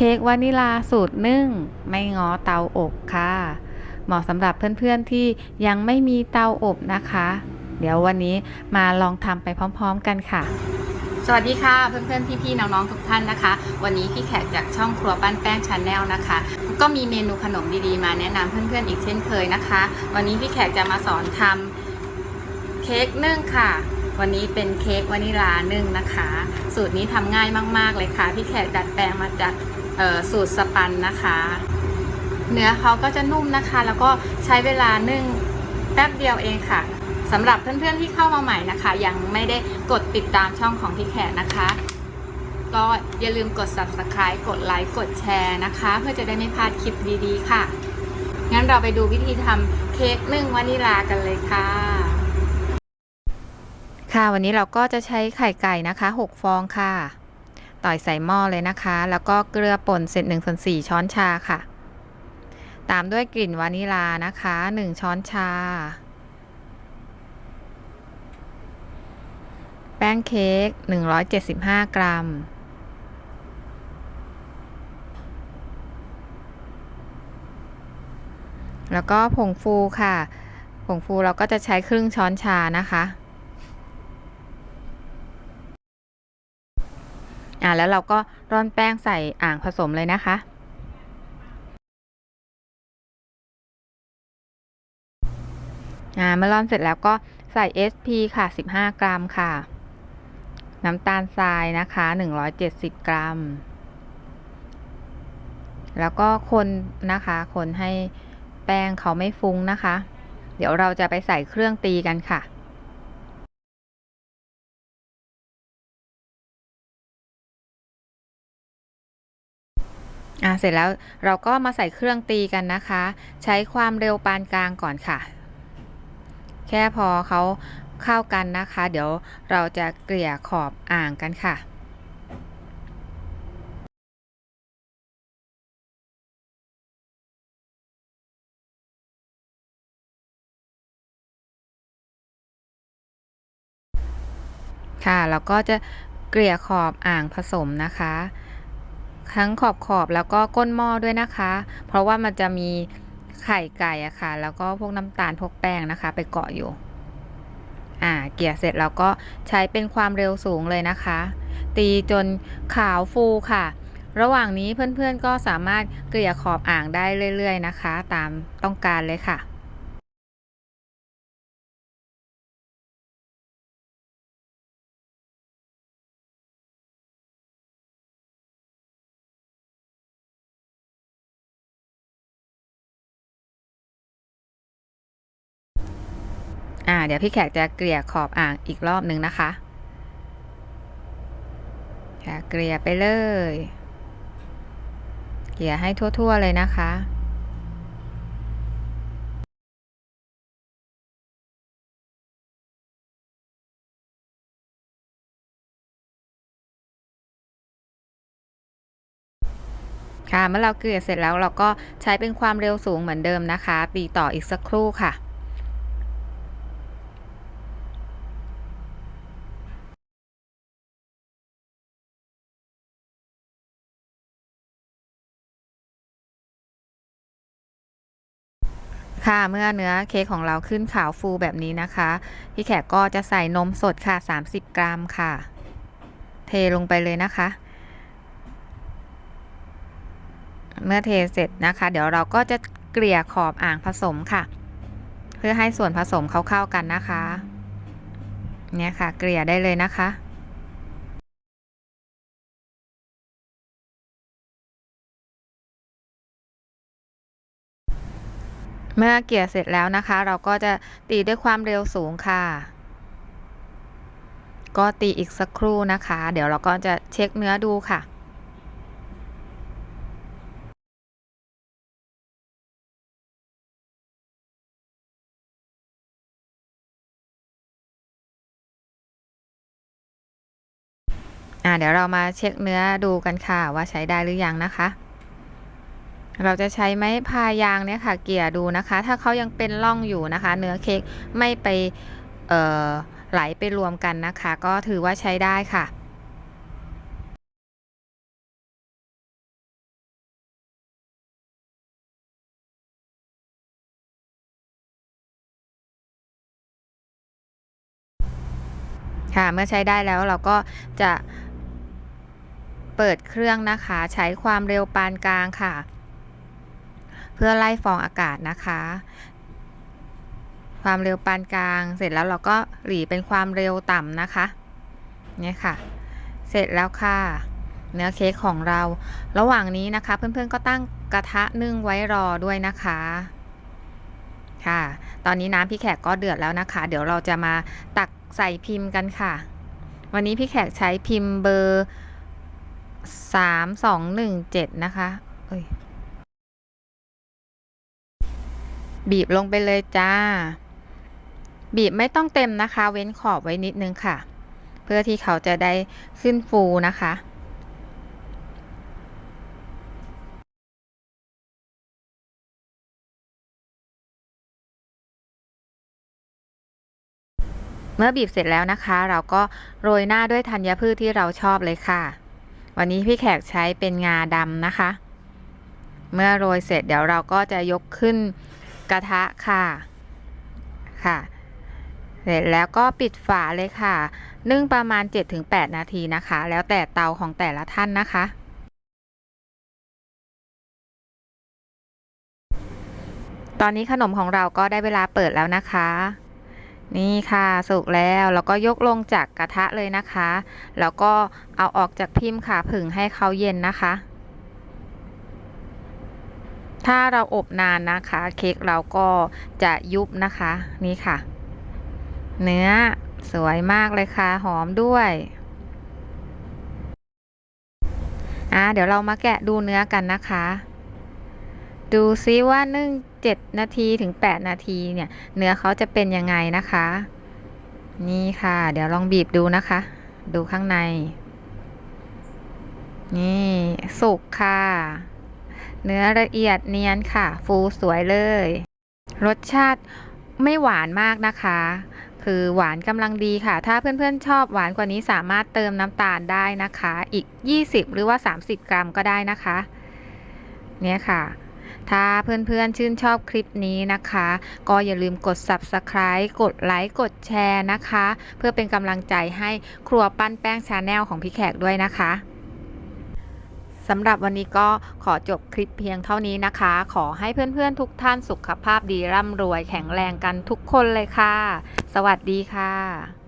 เค้กวานิลาสูตรนึ่ง ไม่ง้อเตาอบค่ะ เหมาะสำหรับเพื่อนๆที่ยังไม่มีเตาอบนะคะ เดี๋ยววันนี้มาลองทำไปพร้อมๆกันค่ะสวัสดีค่ะเพื่อนๆพี่ๆน้องๆทุกท่านนะคะ วันนี้พี่แขกจากช่องครัวบ้นแป้งชาแนลนะคะ ก็มีเมนูขนมดีๆมาแนะนำเพื่อนๆอีกเช่นเคยนะคะ วันนี้พี่แขกจะมาสอนทำเค้กนึ่งค่ะ วันนี้เป็นเค้กวานิลานึ่งนะคะ สูตรนี้ทำง่ายมากๆเลยค่ะ พี่แขกดัดแปลงมาจาก สูตรสปันนะคะ เนื้อเขาก็จะนุ่มนะคะ แล้วก็ใช้เวลานึ่งแป๊บเดียวเองค่ะสำหรับเพื่อนๆที่เข้ามาใหม่นะคะ ยังไม่ได้กดติดตามช่องของพี่แขกนะคะ ก็อย่าลืมกด subscribe กดไลค์กดแชร์นะคะ เพื่อจะได้ไม่พลาดคลิปดีๆ ค่ะ งั้นเราไปดูวิธีทำเค้กนึ่งวานิลากันเลยค่ะ ค่ะวันนี้เราก็จะใช้ไข่ไก่นะคะ 6 ฟองค่ะ ต่อยใส่หม้อเลยนะคะ แล้วก็เกลือป่นเศษ1ส่วน4ช้อนชาค่ะ ตามด้วยกลิ่นวานิลานะคะ 1 ช้อนชา แป้งเค้ก 175 กรัม แล้วก็ผงฟูค่ะ ผงฟูเราก็จะใช้ครึ่งช้อนชานะคะ อ่าแล้วเราก็ร่อนแป้งใส่อ่างผสมเลยนะคะ อ่าเมื่อร่อนเสร็จแล้วก็ใส่ SP ค่ะ 15 กรัมค่ะ น้ำตาลทรายนะคะ 170 กรัม แล้วก็คนนะคะ คนให้แป้งเขาไม่ฟุ้งนะคะ เดี๋ยวเราจะไปใส่เครื่องตีกันค่ะ อ่าเสร็จแล้วเราก็มาใส่เครื่องตีกันนะคะ ใช้ความเร็วปานกลางก่อนค่ะ แค่พอเขาเข้ากันนะคะ เดี๋ยวเราจะเกลี่ยขอบอ่างกันค่ะค่ะแล้วก็จะเกลี่ยขอบอ่างผสมนะคะ ทั้งขอบขอบแล้วก็ก้นหม้อด้วยนะคะ เพราะว่ามันจะมีไข่ไก่อะค่ะ แล้วก็พวกน้ำตาลพวกแป้งนะคะ ไปเกาะอยู่อ่าเกลี่ยเสร็จแล้วก็ใช้เป็นความเร็วสูงเลยนะคะ ตีจนขาวฟูค่ะ ระหว่างนี้เพื่อนๆก็สามารถเกลี่ยขอบอ่างได้เรื่อย ๆ นะคะ ตามต้องการเลยค่ะ อ่า เดี๋ยวพี่แขกจะเกลี่ยขอบอ่างอีกรอบหนึ่งนะคะค่ะเกลี่ยไปเลย เกลี่ยให้ทั่ว ๆ เลยนะคะค่ะเมื่อเราเกลี่ยเสร็จแล้วเราก็ใช้เป็นความเร็วสูงเหมือนเดิมนะคะตีต่ออีกสักครู่ค่ะ ค่ะเมื่อเนื้อเค้กของเราขึ้นขาวฟูแบบนี้นะคะ พี่แขกก็จะใส่นมสดค่ะ 30 กรัมค่ะ เทลงไปเลยนะคะ เมื่อเทเสร็จนะคะ เดี๋ยวเราก็จะเกลี่ยขอบอ่างผสมค่ะ เพื่อให้ส่วนผสมเข้ากันนะคะ เนี่ยค่ะ เกลี่ยได้เลยนะคะ เมื่อเกลี่ยเสร็จแล้วนะคะ เราก็จะตีด้วยความเร็วสูงค่ะ ก็ตีอีกสักครู่นะคะ เดี๋ยวเราก็จะเช็คเนื้อดูค่ะอ่าเดี๋ยวเรามาเช็คเนื้อดูกันค่ะว่าใช้ได้หรือยังนะคะ เราจะใช้ไม้พายางเนี่ยค่ะ เกี่ยดูนะคะ ถ้าเขายังเป็นร่องอยู่นะคะ เนื้อเค้กไม่ไปไหลไปรวมกันนะคะ ก็ถือว่าใช้ได้ค่ะค่ะเมื่อใช้ได้แล้วเราก็จะเปิดเครื่องนะคะ ใช้ความเร็วปานกลางค่ะ เพื่อไล่ฟองอากาศนะคะ ความเร็วปานกลาง เสร็จแล้วเราก็หลีเป็นความเร็วต่ำนะคะเนี่ยค่ะ เสร็จแล้วค่ะ เนื้อเค้กของเรา ระหว่างนี้นะคะ เพื่อนๆก็ตั้งกระทะนึ่งไว้รอด้วยนะคะค่ะ ตอนนี้น้ำพี่แขกก็เดือดแล้วนะคะ เดี๋ยวเราจะมาตักใส่พิมพ์กันค่ะ วันนี้พี่แขกใช้พิมพ์เบอร์สามสองหนึ่งเจ็ดนะคะ เอ้ย บีบลงไปเลยจ้า บีบไม่ต้องเต็มนะคะ เว้นขอบไว้นิดนึงค่ะ เพื่อที่เขาจะได้ขึ้นฟูนะคะเมื่อบีบเสร็จแล้วนะคะ เราก็โรยหน้าด้วยธัญพืชที่เราชอบเลยค่ะ วันนี้พี่แขกใช้เป็นงาดำนะคะ เมื่อโรยเสร็จเดี๋ยวเราก็จะยกขึ้น กระทะค่ะค่ะ เสร็จแล้วก็ปิดฝาเลยค่ะ นึ่งประมาณ 7-8 นาทีนะคะ แล้วแต่เตาของแต่ละท่านนะคะ ตอนนี้ขนมของเราก็ได้เวลาเปิดแล้วนะคะ นี่ค่ะสุกแล้วแล้วก็ยกลงจากกระทะเลยนะคะ แล้วก็เอาออกจากพิมพ์ค่ะผึ่งให้เขาเย็นนะคะ ถ้าเราอบนานนะคะ เค้กเราก็จะยุบนะคะ นี่ค่ะ เนื้อสวยมากเลยค่ะ หอมด้วยอ่าเดี๋ยวเรามาแกะดูเนื้อกันนะคะ ดูซิว่านึ่ง7นาทีถึง8นาทีเนี่ย เนื้อเขาจะเป็นยังไงนะคะ นี่ค่ะ เดี๋ยวลองบีบดูนะคะ ดูข้างใน นี่ สุกค่ะ เนื้อละเอียดเนียนค่ะ ฟูสวยเลย รสชาติไม่หวานมากนะคะ คือหวานกำลังดีค่ะ ถ้าเพื่อนๆชอบหวานกว่านี้สามารถเติมน้ำตาลได้นะคะ อีก 20 หรือว่า 30 กรัมก็ได้นะคะ เนี่ยค่ะ ถ้าเพื่อนๆชื่นชอบคลิปนี้นะคะ ก็อย่าลืมกด subscribe กดไลค์กดแชร์นะคะ เพื่อเป็นกำลังใจให้ครัวปั้นแป้งชาแนลของพี่แขกด้วยนะคะ สำหรับวันนี้ก็ขอจบคลิปเพียงเท่านี้นะคะ ขอให้เพื่อนๆทุกท่านสุขภาพดีร่ำรวยแข็งแรงกันทุกคนเลยค่ะ สวัสดีค่ะ